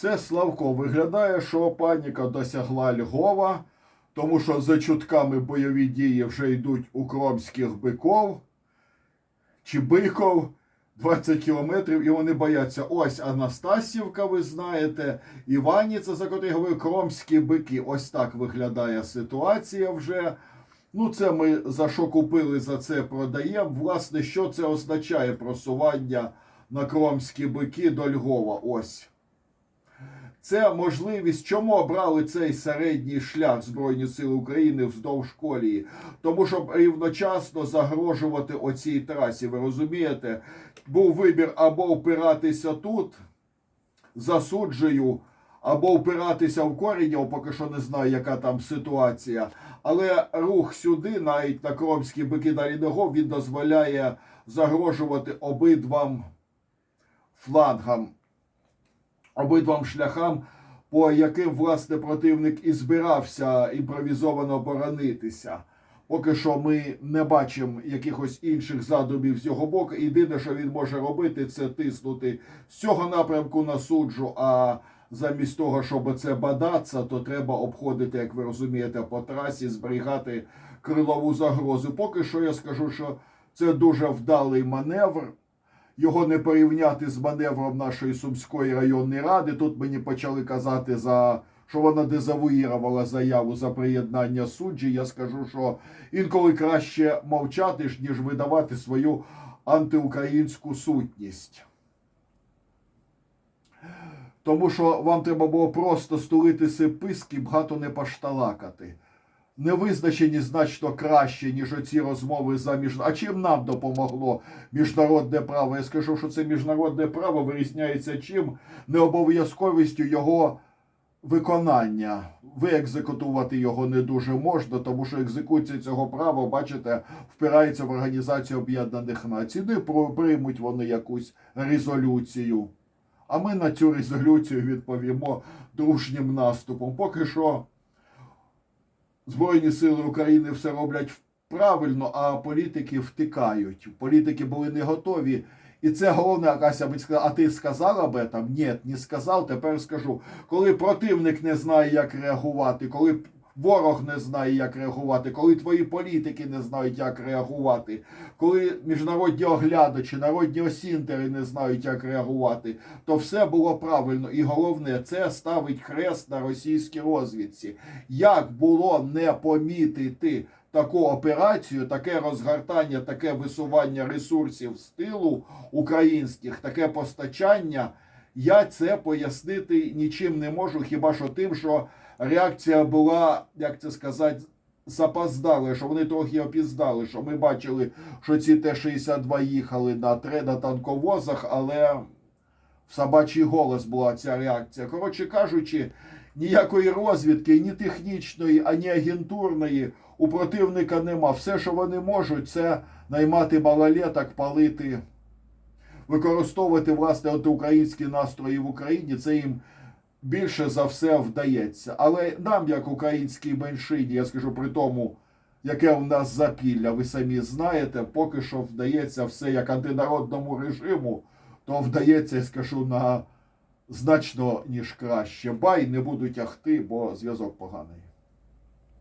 Це Славко. Виглядає, що паніка досягла Львова, тому що за чутками бойові дії вже йдуть у кромських биков чи биков 20 кілометрів, і вони бояться. Ось Анастасівка, ви знаєте, Іваніця, за котрий говорив, кромські бики. Ось так виглядає ситуація вже. Ну, це ми за що купили, за це продаємо. Власне, що це означає просування на кромські бики до Львова? Ось. Це можливість, чому обрали цей середній шлях Збройні Сили України вздовж колії? Тому щоб рівночасно загрожувати оцій трасі. Ви розумієте? Був вибір або впиратися тут, засуджую, або впиратися в Корінів, поки що не знаю, яка там ситуація. Але рух сюди, навіть на Кромські бики далі Негов, він дозволяє загрожувати обидвам флангам, обидвам шляхам, по яким власне противник і збирався імпровізовано боронитися. Поки що ми не бачимо якихось інших задумів з його боку. Єдине, що він може робити, це тиснути з цього напрямку на суджу. А замість того, щоб це бадатися, то треба обходити, як ви розумієте, по трасі, зберігати крилову загрозу. Поки що я скажу, що це дуже вдалий маневр. Його не порівняти з маневром нашої Сумської районної ради. Тут мені почали казати за що вона дезавуїрувала заяву за приєднання суджі. Я скажу, що інколи краще мовчати, ніж видавати свою антиукраїнську сутність. Тому що вам треба було просто стулити писки, багато не пошталакати. Невизначені значно краще, ніж оці розмови за між... А чим нам допомогло міжнародне право? Я скажу, що це міжнародне право вирізняється чим необов'язковістю його виконання. Виекзекутувати його не дуже можна, тому що екзекуція цього права, бачите, впирається в Організацію Об'єднаних Націй. Не приймуть вони якусь резолюцію. А ми на цю резолюцію відповімо дружнім наступом. Поки що Збройні сили України все роблять правильно, а політики втикають. Політики були не готові. І це головне, Акася, ви сказала, а ти сказав об этом? Ні, не сказав, тепер скажу. Коли противник не знає, як реагувати, коли ворог не знає, як реагувати, коли твої політики не знають, як реагувати, коли міжнародні оглядачі, народні осінтери не знають, як реагувати, то все було правильно. І головне, це ставить хрест на російській розвідці. Як було не помітити таку операцію, таке розгортання, таке висування ресурсів з тилу українських, таке постачання, я це пояснити нічим не можу, хіба що тим, що реакція була, як це сказати, запоздали, що вони трохи опіздали, що ми бачили, що ці Т-62 їхали на, тре- на танковозах, але в собачий голос була ця реакція. Коротше кажучи, ніякої розвідки, ні технічної, ані агентурної у противника нема. Все, що вони можуть, це наймати малолеток, палити, використовувати власне антиукраїнські настрої в Україні. Це їм більше за все вдається. Але нам, як українській меншині, я скажу при тому, яке у нас запілля, ви самі знаєте, поки що вдається все як антинародному режиму, то вдається, я скажу, на значно ніж краще. Бай не буду тягти, бо зв'язок поганий.